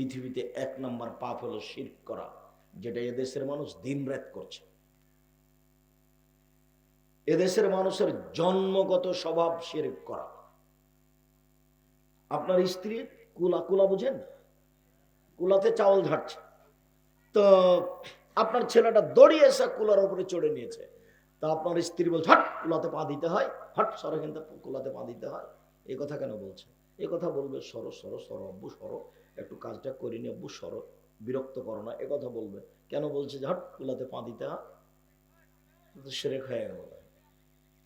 পৃথিবীতে এক নম্বর পাপ হলো শির্ক করা, যেটা এদেশের মানুষ দিনরাত করছে। এদেশের মানুষের জন্মগত স্বভাব শির্ক করা। আপনার স্ত্রী কুলা কুলা বুঝেন? কুলাতে চাউল ঝাড়ছে। তো আপনার ছেলেটা দড়িয়ে এসে কুলার উপরে চড়ে নিয়েছে। তা আপনার স্ত্রী বলছে, হট, কুলাতে পা দিতে হয়। হট, সরো কিন্তু, কুলাতে পা দিতে হয়। এই কথা কেন বলছে? এই কথা বলবে, সরো সরো সরো আব্বু সরো। একটু কাজটা করে নি আব্বু সরো, বিরক্ত করো না কথা বলবে। কেন বলছে যে, হট কুলাতে পা দিতে হয়? তো সেরেক হয়ে গেল।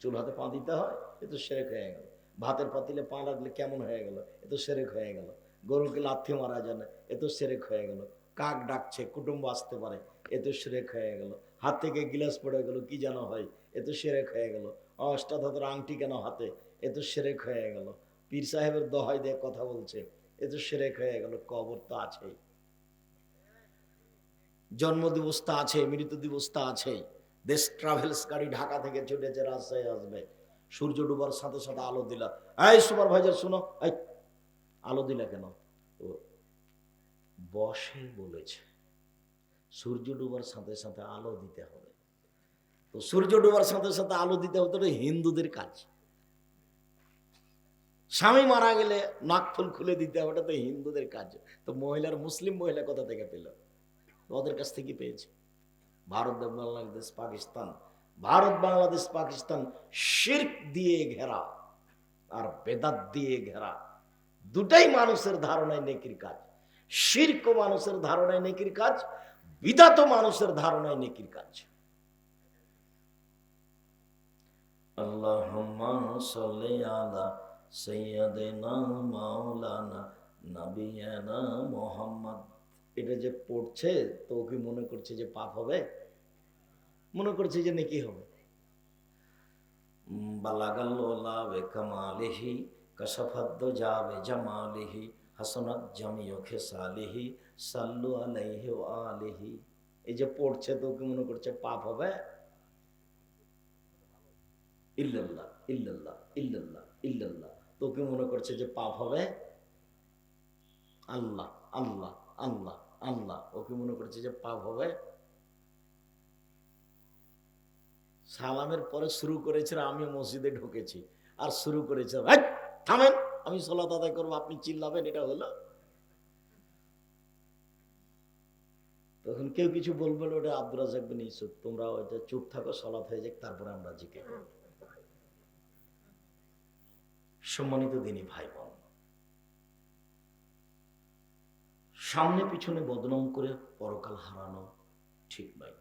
চুলহাতে পা দিতে হয়, এ তো সেরেক হয়ে গেল। ভাতের পাতিলে পা লাগলে কেমন হয়ে গেল? এ তো সেরেক হয়ে গেল। গরুকে লাথি মারা যায় না এ তো সেরেক হয়ে গেল। কাক ডাকছে, কুটুম্ব আসতে পারে, এ তো সেরেক হয়ে গেল। হাত থেকে গিলাস পড়ে গেল, কি যেন হয়, এ তো সেরেক হয়ে গেল। অষ্টাধাতুর আংটি কেন হাতে, এ তো সেরেক হয়ে গেল। পীর সাহেবের দহাই দিয়ে কথা বলছে এ তো সেরেক হয়ে গেল, কবর তো আছেই। জন্ম দিবস তো আছে মৃত দিবস তো আছেই। দেশ ট্রাভেলস গাড়ি ঢাকা থেকে ছুটেছে, রাজশাহী আসবে। সূর্য ডুবার সাথে সাথে আলো দিলা। এই সুপারভাইজার শুনো, এই আলো দিলা কেন? বসে বলেছে, সূর্য ডুবার সাথে সাথে আলো দিতে হবে। তো সূর্য ডুবার সাথে সাথে আলো দিতে হবে, তো হিন্দুদের কাজ। স্বামী মারা গেলে নাক ফুল খুলে দিতে হবে ওটা তো হিন্দুদের কাজ। তো মহিলার মুসলিম মহিলা কোথা থেকে পেল? ওদের কাছ থেকে পেয়েছে। ভারত বাংলাদেশ, পাকিস্তান। ভারত, বাংলাদেশ, পাকিস্তান শির্ক দিয়ে ঘেরা আর বেদাত দিয়ে ঘেরা। দুটাই মানুষের ধারণায় নেকির কাজ। শির্ক মানুষের ধারণায় নেকির কাজ, বিদাত মানুষের ধারণায় নেকির কাজ। আল্লাহুম্মা সাইয়্যিদিনা মাওলানা নবিয়ানা মুহাম্মদ। এটা যে পড়ছে তো কি মনে করছে যে পাপ হবে? মনে করছে যে নেকি হবে? বালাগাল্লোলা বে কামালিহি, কশফাদ্দ যাবে জামালিহি, হাসনাত জামিও খেসালিহি, সাল্লু আলাইহি আলিহি। এই যে পড়ছে তো কি মনে করছে পাপ হবে? ইল্লাল্লাহ ইল্লাল্লাহ ইল্লাল্লাহ ইল্লাল্লাহ তো কি মনে করছে যে পাপ হবে? আল্লাহ আল্লাহ আল্লাহ আল্লাহ। ও কি মনে করছে যে পাপ হবে? সালামের পরে শুরু করেছিল আমি মসজিদে ঢুকেছি। আর শুরু করেছে "এই, থামেন আমি সলাত আদায় করব আপনি চিল্লাবেন এটা হলো? তখন কেউ কিছু বলবে না ওটা আব্দুল রাজাক বিন ইউসুফ তোমরা ওইটা চুপ থাকো সলাত হয়ে যাক তারপরে আমরা জিকে সম্মানিত দিনী ভাই বোন সামনে পিছনে বদনাম করে পরকাল হারানো ঠিক নয়।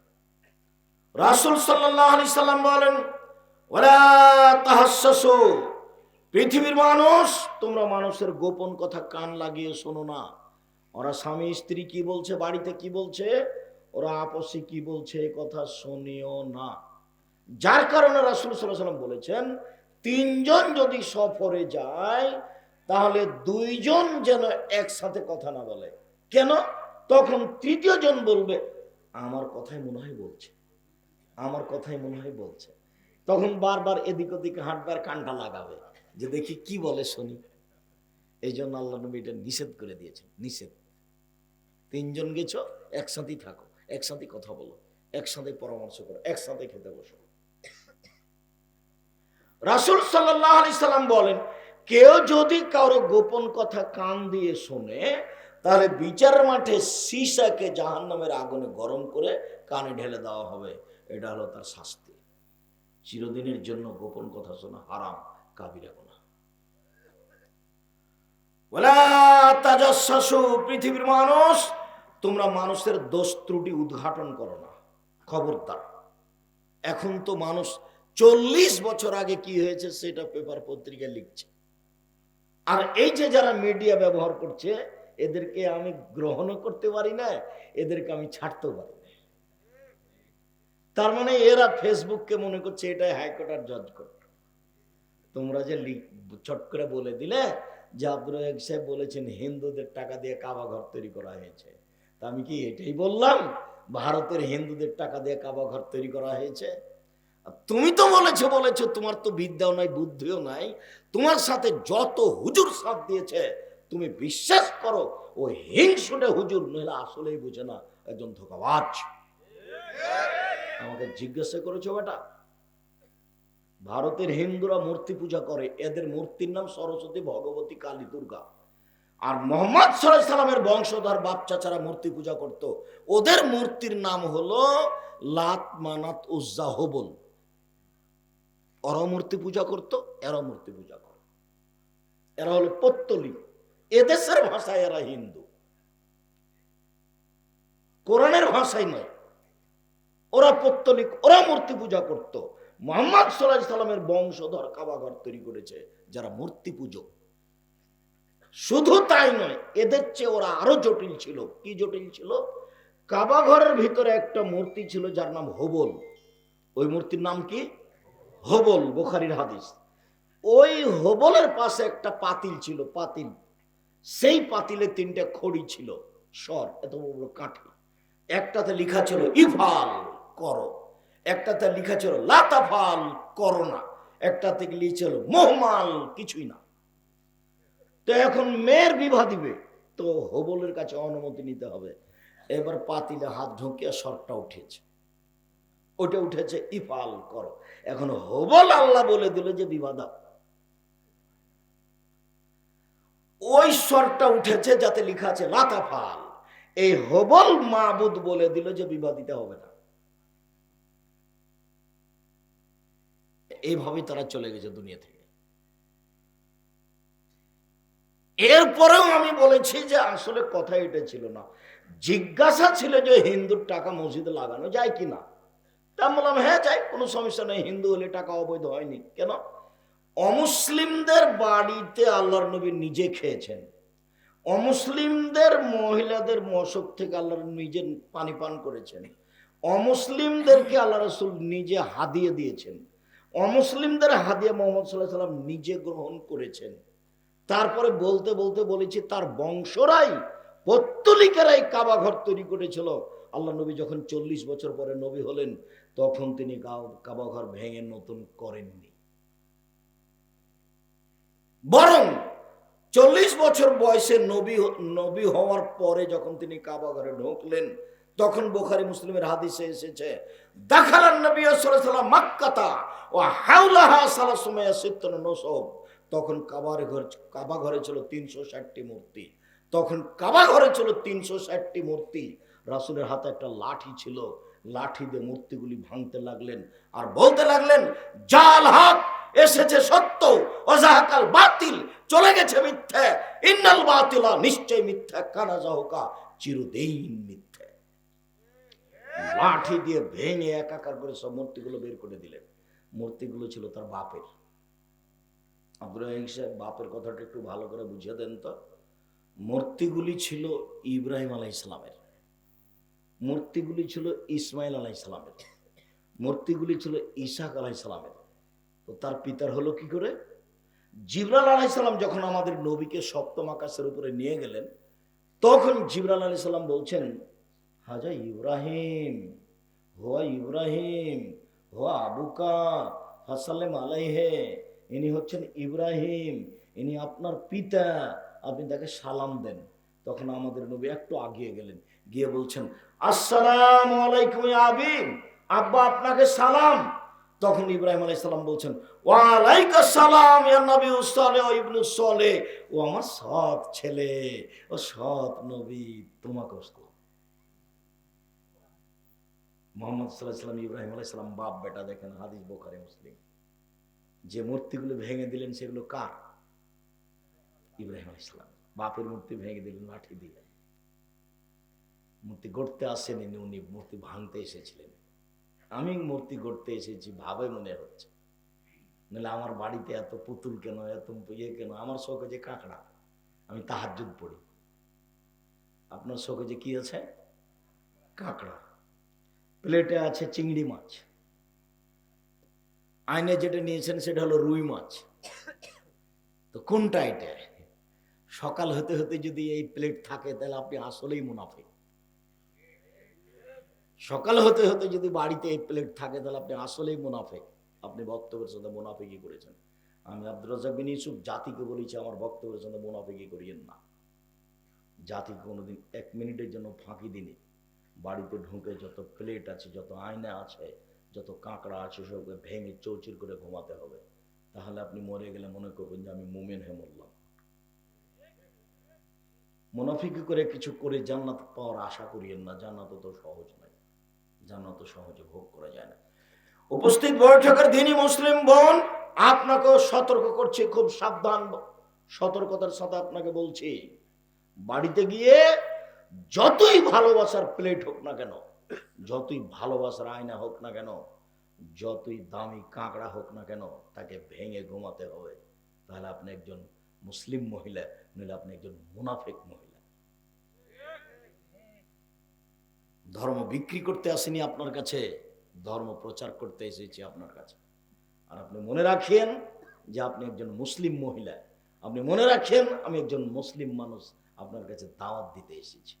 রাসুল সাল্লাহ আলি সাল্লাম বলেন পৃথিবীর মানুষ, তোমরা মানুষের গোপন কথা কান লাগিয়ে শোনো না। ওরা স্বামী, স্ত্রী কি বলছে, বাড়িতে কি বলছে, ওরা আপসে কি বলছে কথা শুনিও না। যার কারণে রাসুল সাল্লাহ সাল্লাম বলেছেন তিনজন যদি সফরে যায়, তাহলে দুইজন যেন একসাথে কথা না বলে। কেন? তখন তৃতীয় জন বলবে, আমার কথাই মনে হয় বলছে। আমার কথাই মনে হয় বলছে। তখন বারবার এদিক ওদিকে হাঁটবার কানটা লাগাবে যে দেখি কি বলে শুনি। এই জন্য আল্লাহ নবী এটা নিষেধ করে দিয়েছেন, নিষেধ। তিনজন গেছো, একসাথেই থাকো, একসাথে কথা বলো, একসাথে পরামর্শ করো, একসাথে খেতে বসো। রাসুল সাল্লাহ সাল্লাম বলেন, কেউ যদি কারও গোপন কথা কান দিয়ে শোনে, তাহলে বিচার মাঠে সীসাকে জাহান নামের আগুনে গরম করে কানে ঢেলে দেওয়া হবে। এটা হলো তার শাস্তি। চিরদিনের জন্য গোপন কথা শোনা হারাম কাবিরা গোনা পৃথিবীর মানুষ, তোমরা মানুষের দোষ ত্রুটি উদ্ঘাটন করো না। খবরদার। এখন তো মানুষ চল্লিশ বছর আগে কি হয়েছে সেটা পেপার পত্রিকায় লিখছে। আর এই যে যারা মিডিয়া ব্যবহার করছে, এদেরকে আমি গ্রহণও করতে পারি না, এদেরকে আমি ছাড়তেও পারি না। তার মানে এরা ফেসবুককে মনে করছে এটাই হাইকোর্ট আর জজ কোর্ট তোমরা যে চট করে বলে দিলে, যে আব্দুল সাহেব বলেছেন, হিন্দুদের টাকা দিয়ে কাবা ঘর তৈরি করা হয়েছে। তা আমি কি এটাই বললাম, ভারতের হিন্দুদের টাকা দিয়ে কাবা ঘর তৈরি করা হয়েছে? তুমি তো বলেছ বলেছ, তোমার তো বিদ্যাও নাই, বুদ্ধিও নাই। তোমার সাথে যত হুজুর সাথ দিয়েছে, তুমি বিশ্বাস করো, ও হিংসুটে হুজুর, নইলে আসলেই বুঝে না একজন ধোকাবাজ। আমাকে জিজ্ঞাসা করেছ বেটা, ভারতের হিন্দুরা মূর্তি পূজা করে, এদের মূর্তির নাম সরস্বতী, ভগবতী, কালী দুর্গা। আর মোহাম্মদ সাল্লামের বংশধর বাপ চাচারা মূর্তি পূজা করত। ওদের মূর্তির নাম হলো লাত মানাত উজ্জা হবল ওরা মূর্তি পূজা করত এরা মূর্তি পূজা করে এরা হলো পত্তলি। এদেশের ভাষায় এরা হিন্দু। কোরআনের ভাষায় নয়। ওরা পত্তলিক ওরা মূর্তি পূজা করত। মোহাম্মদ সাল্লাহ সাল্লামের বংশধর কাবাঘর তৈরি করেছে, যারা মূর্তি পুজো। শুধু তাই নয়, এদের চেয়ে ওরা আরও জটিল ছিল। কি জটিল ছিল? কাবাঘরের ভিতরে একটা মূর্তি ছিল যার নাম হবল। ওই মূর্তির নাম কি? হবল বোখারির হাদিস। ওই হবলের পাশে একটা পাতিল ছিল, পাতিল। সেই পাতিলে তিনটা খড়ি ছিল, সর, এত বড় কাঠি। একটাতে লিখা ছিল, ইফাল করো। একটাতে লিখা ছিল, লাতাফাল করো না। একটাতে লিখছিল মোহমাল কিছুই না। তো এখন মেয়ের বিবাহ দিবে, তো হবলের কাছে অনুমতি নিতে হবে। এবার পাতিলে হাত ঢুকিয়ে সরটা উঠেছে ওটা উঠেছে ইফাল করো। এখন হবল আল্লাহ বলে দিল যে বিবাহ দাও ওই স্বরটা উঠেছে যাতে লেখা আছে লাতাফাল। এই হবল মাবুদ বলে দিল যে বিবাহ দিতে হবে না। এইভাবে তারা চলে গেছে দুনিয়া থেকে। এরপরেও আমি বলেছি যে আসলে কথা এটা ছিল না। জিজ্ঞাসা ছিল যে হিন্দুর টাকা মসজিদে লাগানো যায় কিনা? তা আমি বললাম হ্যাঁ যাই কোনো সমস্যা নেই, হিন্দু হলে টাকা অবৈধ হয়নি। কেন? অমুসলিমদের বাড়িতে আল্লাহর নবী নিজে খেয়েছেন। অমুসলিমদের মহিলাদের মশক থেকে আল্লাহর নিজে পানি পান করেছেন। অমুসলিমদেরকে আল্লাহ রসুল নিজে হাদিয়ে দিয়েছেন। অমুসলিমদের হাদিয়ে মোহাম্মদ সাল্লাহ সাল্লাম নিজে গ্রহণ করেছেন। তারপরে বলতে বলতে বলেছি, তার বংশরাই, পত্তলিকেরাই কাবা ঘর তৈরি করেছিল। আল্লাহ নবী যখন চল্লিশ বছর পরে নবী হলেন তখন তিনি কাবা ঘর ভেঙে নতুন করেননি। বরং চল্লিশ বছর বয়সে নবী নবী হওয়ার পরে যখন তিনি কাবা ঘরে ঢুকলেন, তখন বোখারি মুসলিমের হাদিসে এসেছে দেখালেন নবী সাল্লাম মাক্কাতা ও হাউলাহা সালা সময় সিত্তন নসব। তখন কাবার ঘর কাবা ঘরে ছিল তিনশো ষাটটি মূর্তি। তখন কাবা ঘরে ছিল তিনশো ষাটটি মূর্তি। রাসুলের হাতে একটা লাঠি ছিল। লাঠি দিয়ে মূর্তিগুলি ভাঙতে লাগলেন আর বলতে লাগলেন, জাল হাত, এসেছে সত্য, অজাহাকাল বাতিল, চলে গেছে মিথ্যে, ইন্নাল বাতিলা, নিশ্চয় মিথ্যা, কানা যাহকা চিরদিন মিথ্যে। লাঠি দিয়ে ভেঙে একাকার করে সব মূর্তিগুলো বের করে দিলেন। মূর্তিগুলো ছিল তার বাপের। আব্দুল সাহেব বাপের কথাটা একটু ভালো করে বুঝিয়ে দেন তো। মূর্তিগুলি ছিল ইব্রাহিম আলাই ইসলামের মূর্তিগুলি ছিল ইসমাইল আলাই ইসলামের মূর্তিগুলি ছিল ইসাক আলাই ইসলামের তো তার পিতার হলো কি করে? জিবরাল আলাই সালাম যখন আমাদের নবীকে সপ্তম আকাশের উপরে নিয়ে গেলেন, তখন জিবরাল সাল্লাম বলছেন, হাজা ইব্রাহিম, হোয়া ইব্রাহিম, হোয়া আবুকা হাসালেম আলাইহে, ইনি হচ্ছেন ইব্রাহিম, ইনি আপনার পিতা, আপনি তাকে সালাম দেন। তখন আমাদের নবী একটু আগিয়ে গেলেন, গিয়ে বলছেন, আসসালাম আলাইকুম আবিম আব্বা আপনাকে সালাম। তখন ইব্রাহিম আলাই সালাম বলছেন ওয়ালাইকা সালাম ও সলে, ও আমার সৎ ছেলে ও সৎ নবী, তোমাকে মোহাম্মদ সাল্লাহ ইব্রাহিম আলাই সালাম, বাপ বেটা দেখেন, হাদিস বোখারে, মুসলিম। যে মূর্তিগুলো ভেঙে দিলেন সেগুলো কার? ইব্রাহিম আলাইসালাম বাপের মূর্তি ভেঙে দিলেন লাঠি দিয়ে মূর্তি গড়তে আসেনি উনি, মূর্তি ভাঙতে এসেছিলেন। আমি মূর্তি গড়তে এসেছি, ভাবে মনে হচ্ছে। নাহলে আমার বাড়িতে এত পুতুল কেন, এত ইয়ে কেন, আমার শখে যে কাঁকড়া, আমি তাহাজুদ পড়ি। আপনার শখে যে কি আছে? কাঁকড়া। প্লেটে আছে চিংড়ি মাছ। আইনে যেটা নিয়েছেন সেটা হলো রুই মাছ। তো কোনটা এটা? সকাল হতে হতে যদি এই প্লেট থাকে, তাহলে আপনি আসলেই মুনাফে সকাল হতে হতে যদি বাড়িতে এই প্লেট থাকে, তাহলে আপনি আসলেই মুনাফে আপনি বক্তব্যের সাথে মুনাফে কি করেছেন। আমি আব্দুল বিন ইউসুফ জাতিকে বলেছি, আমার বক্তব্যের জন্য মোনাফিকি করিয়েন না। জাতিকে কোনোদিন এক মিনিটের জন্য ফাঁকি দিনি বাড়িতে ঢুকে যত প্লেট আছে, যত আয়না আছে, যত কাঁকড়া আছে, সবকে ভেঙে চৌচির করে ঘুমাতে হবে। তাহলে আপনি মরে গেলে মনে করবেন যে আমি মোমেন হয়ে মুনাফিকি করে কিছু করে জান্নাত পাওয়ার আশা করিয়েন না। জান্নাত তো সহজ নয়। জান্নাত সহজে ভোগ করা যায় না। উপস্থিত বৈঠকের দিনই মুসলিম বোন, আপনাকেও সতর্ক করছে, খুব সাবধান। সতর্কতার সাথে আপনাকে বলছি, বাড়িতে গিয়ে যতই ভালোবাসার প্লেট হোক না কেন, যতই ভালোবাসার আয়না হোক না কেন, যতই দামি কাঁকড়া হোক না কেন, তাকে ভেঙে ঘুমাতে হবে। তাহলে আপনি একজন মুসলিম মহিলা, নইলে আপনি একজন মুনাফেক মহিলা। ধর্ম বিক্রি করতে আসেনি আপনার কাছে, ধর্ম প্রচার করতে এসেছি আপনার কাছে। আর আপনি মনে রাখেন যে আপনি একজন মুসলিম মহিলা। আপনি মনে রাখেন আমি একজন মুসলিম মানুষ, আপনার কাছে দাওয়াত দিতে এসেছি।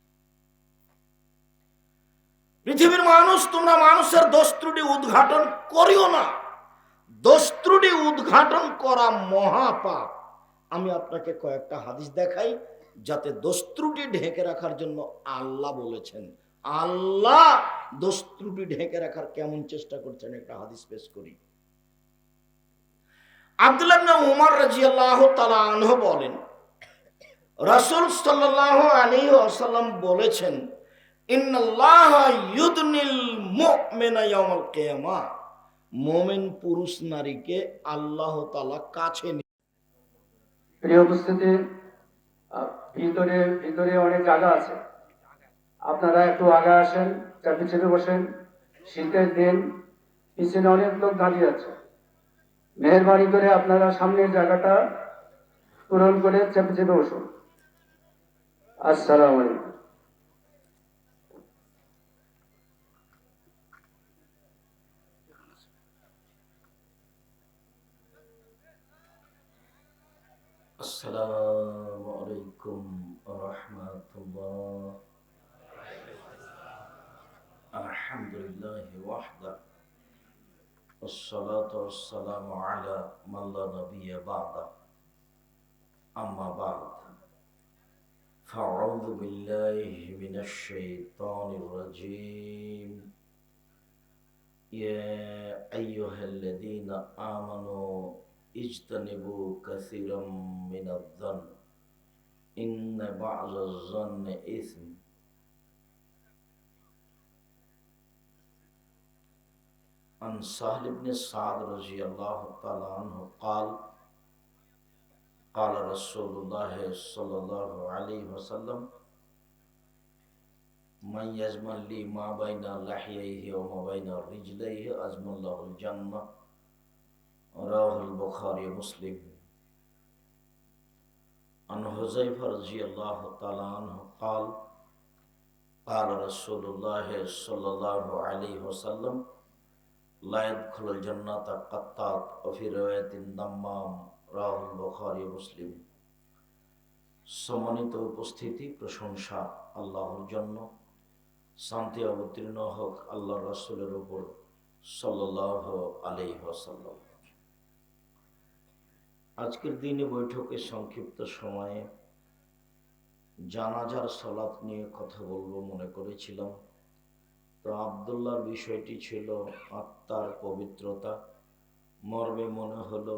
পৃথিবীর মানুষ, তোমরা মানুষের দোষ ত্রুটি উদ্ঘাটন করিও না। দোষ ত্রুটি উদ্ঘাটন করা মহাপাপ। আমি আপনাকে কয়েকটা হাদিস দেখাই, যাতে দোষ ত্রুটি ঢেকে রাখার জন্য আল্লাহ বলেছেন আল্লাহ দোষ ঢেকে রাখার কেমন চেষ্টা করছেন একটা হাদিস পেশ করি। উমর রাদিয়াল্লাহু তাআলা আনহু বলেন, রাসূল সাল্লাল্লাহু আলাইহি ওয়াসাল্লাম বলেছেন মুমিনা পুরুষ নারীকে আল্লাহ তাআলা কাছে ভিতরে ভিতরে অনেক জায়গা আছে। আপনারা একটু আগে আসেন চাপে চেপে বসেন শীতের দিন, পিছনে অনেক লোক দাঁড়িয়ে আছে। মেহরবানি করে আপনারা সামনের জায়গাটা পূরণ করে চেপে চেপে বসুন। আসসালামু আলাইকুম। আসসালামু আলাইকুম الحمد لله وحده والصلاة والسلام على من لا نبي بعده. أما بعد فأعوذ بالله من الشيطان الرجيم. يا أيها الذين آمنوا اجتنبوا كثيرا من الظن إن بعض الظن إثم. عن سهل بن سعد رضي الله تعالى عنه قال قال رسول الله صلى الله عليه وسلم، من يزمن لي ما بين لحييه وما بين رجليه أزمن له الجنة رواه البخاري ومسلم عن حذيفة رضي الله تعالى عنه قال قال رسول الله صلى الله عليه وسلم লায়দুল জন্নাত কাত্তাত অফি দাম্মাম, রাহুল বখারি মুসলিম। সমন্বিত উপস্থিতি, প্রশংসা আল্লাহর জন্য। শান্তি অবতীর্ণ হোক আল্লাহ রাসুলের ওপর সাল্লাহ আলহ্লাম আজকের দিনে বৈঠকে সংক্ষিপ্ত সময়ে জানাজার সলাৎ নিয়ে কথা বলব মনে করেছিলাম। তো আবদুল্লাহর বিষয়টি ছিল আত্মার পবিত্রতা। মর্মে মনে হলো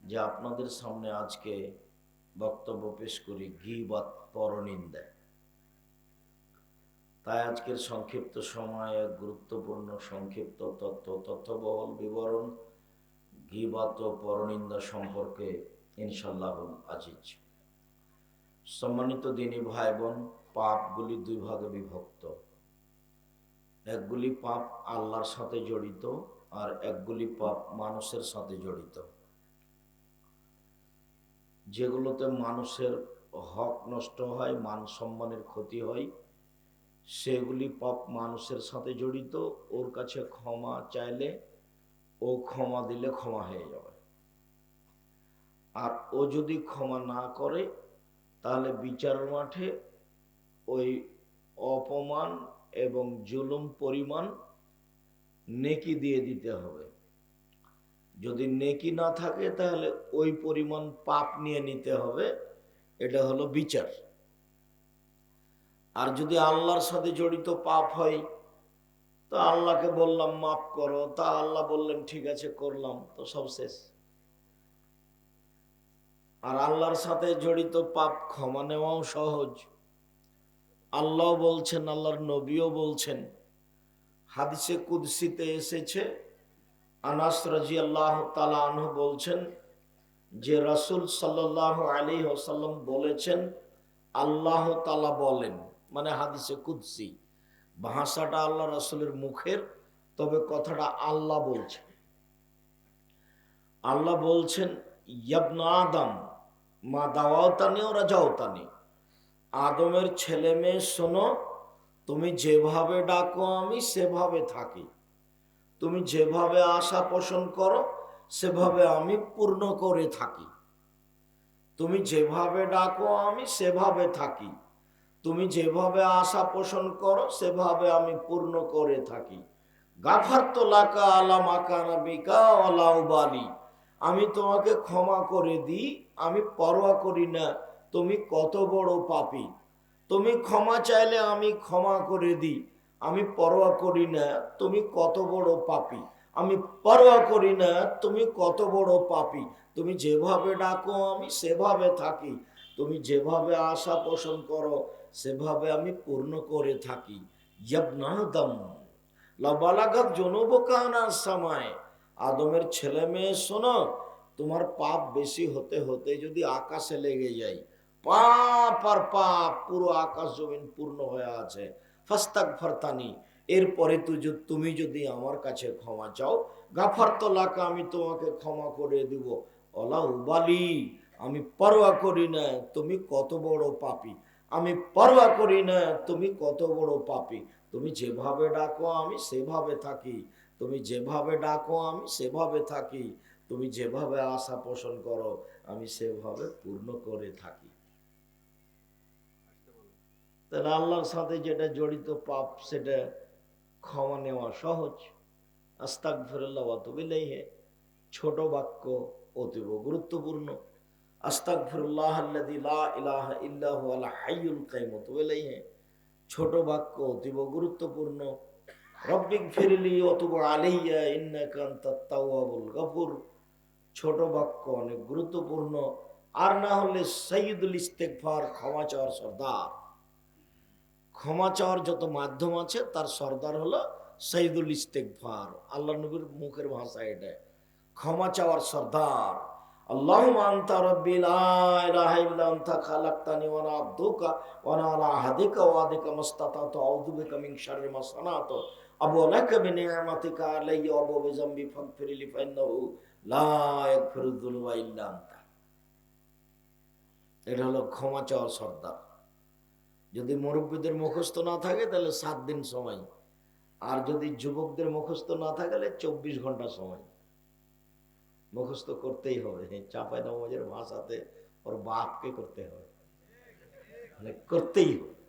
যে আপনাদের সামনে আজকে বক্তব্য পেশ করি, গিবাত পরনিন্দা। তাই আজকের সংক্ষিপ্ত সময়ে গুরুত্বপূর্ণ সংক্ষিপ্ত তথ্য, তথ্যবহল বিবরণ, গিবাত ও পরনিন্দা সম্পর্কে ইনশাল্লাহুল আজিজ। সম্মানিত দিনী ভাই বোন পাপগুলি দুই ভাগে বিভক্ত। একগুলি পাপ আল্লাহর সাথে জড়িত আর একগুলি পাপ মানুষের সাথে জড়িত। যেগুলোতে মানুষের হক নষ্ট হয়, মান সম্মানের ক্ষতি হয়, সেগুলি পাপ মানুষের সাথে জড়িত। ওর কাছে ক্ষমা চাইলে ও ক্ষমা দিলে ক্ষমা হয়ে যাবে। আর ও যদি ক্ষমা না করে, তাহলে বিচার মাঠে ওই অপমান এবং জুলুম, পরিমাণ নেকি দিয়ে দিতে হবে। যদি নেকি না থাকে, তাহলে ওই পরিমাণ পাপ নিয়ে নিতে হবে। এটা হলো বিচার। আর যদি আল্লাহর সাথে জড়িত পাপ হয়, তো আল্লাহকে বললাম, মাফ করো। তা আল্লাহ বললেন, ঠিক আছে, করলাম। তো সব শেষ। আর আল্লাহর সাথে জড়িত পাপ ক্ষমা নেওয়াও সহজ। আল্লাহ বলছেন, আল্লাহর নবীও বলছেন। হাদিসে কুদসিতে এসেছে, আনাস রাজি আল্লাহ তালাহ বলছেন, যে রাসুল সাল্লাহ আলী ওসাল্লাম বলেছেন, আল্লাহ তালা বলেন। মানে হাদিসে কুদসি। ভাষাটা আল্লাহ রাসুলের মুখের, তবে কথাটা আল্লাহ বলছেন। আল্লাহ বলছেন, ইয়াবনা আদম, মা দাওয়াওতানি ওরা যাওতানি আদমের ছেলে মেয়ে, শোনো, তুমি যেভাবে ডাকো, আমি সেভাবে থাকি। তুমি যেভাবে আশা পোষণ করো, সেভাবে আমি পূর্ণ করে থাকি। তুমি যেভাবে ডাকো, আমি সেভাবে থাকি। তুমি যেভাবে আশা পোষণ করো, সেভাবে আমি পূর্ণ করে থাকি। গাফার তো লাকা আলা মাকানা বিকা আলা উবালি। আমি তোমাকে ক্ষমা করে দিই, আমি পরোয়া করি না। তুমি কত বড় পাপি। তুমি ক্ষমা চাইলে আমি ক্ষমা করে দিই। আমি পরোয়া করি না, তুমি কত বড় পাপি। আমি পরোয়া করি না, তুমি কত বড় পাপি। তুমি যেভাবে ডাকো, আমি সেভাবে থাকি। তুমি যেভাবে আশা পোষণ করো, সেভাবে আমি পূর্ণ করে থাকি। সময়। আদমের ছেলে মেয়ে, শোনো, তোমার পাপ বেশি হতে হতে যদি আকাশে লেগে যায় পাপ আর পাপ, পুরো আকাশ জমিন পূর্ণ হয়ে আছে। ফাস্তাক এরপরে তুই তুমি যদি আমার কাছে ক্ষমা চাও গাফার তোলাকা আমি তোমাকে ক্ষমা করে দিব। অলা উবালি আমি পরোয়া করি না, তুমি কত বড় পাপি। আমি পরোয়া করি না, তুমি কত বড় পাপী। তুমি যেভাবে ডাকো, আমি সেভাবে থাকি। তুমি যেভাবে ডাকো, আমি সেভাবে থাকি। তুমি যেভাবে আশা পোষণ করো, আমি সেভাবে পূর্ণ করে থাকি। তাহলে আল্লাহর সাথে যেটা জড়িত পাপ, সেটা ক্ষমা নেওয়া সহজ। আস্তাক ফিরল্লাহ হে ছোট বাক্য অতীব গুরুত্বপূর্ণ। আস্তাক ফিরুল্লাহ ইল্লাহু হে ছোট বাক্য অতীব গুরুত্বপূর্ণ। রব্বিক ফিরলি অতুব আলাইয়া, ইন্নাকা আনতাত তাওয়াবুল গফুর। ছোট বাক্য অনেক গুরুত্বপূর্ণ। আর না হলে সৈয়দুল ইস্তেকফার ক্ষমা চাওয়ার সর্দার। ক্ষমা চাওয়ার যত মাধ্যম আছে, তার সর্দার হলো সৈয়দুল ইস্তেকফার আল্লাহ নবীর মুখের ভাষা এটা। ক্ষমা চাওয়ার সর্দার। আল্লাহ আনতা রব্বি আনতা খালাকতানি ওয়া আনা আবদুকা ওয়া আনা আলা আহদিকা ওয়া আদিকা মাস্তাতাতু। আউযু বিকা মিন শাররি মা সানাতু। আবু লাকা বিনিআমাতিকা আলাইয়া ওয়া আবু বিযামবি ফাগফিরলি ফাইন্নাহু লা ইয়াগফিরুয যুনুবা ইল্লা আনতা। এটা হলো ক্ষমা চাওয়ার সর্দার। যদি মুরব্বীদের মুখস্থ না থাকে, তাহলে সাত দিন সময় আর যদি যুবকদের মুখস্থ না থাকলে চব্বিশ ঘণ্টা সময় মুখস্থ করতেই হবে। চাপায় নবাজের ভাষাতে ওর বাপকে করতে হবে। মানে করতেই হবে।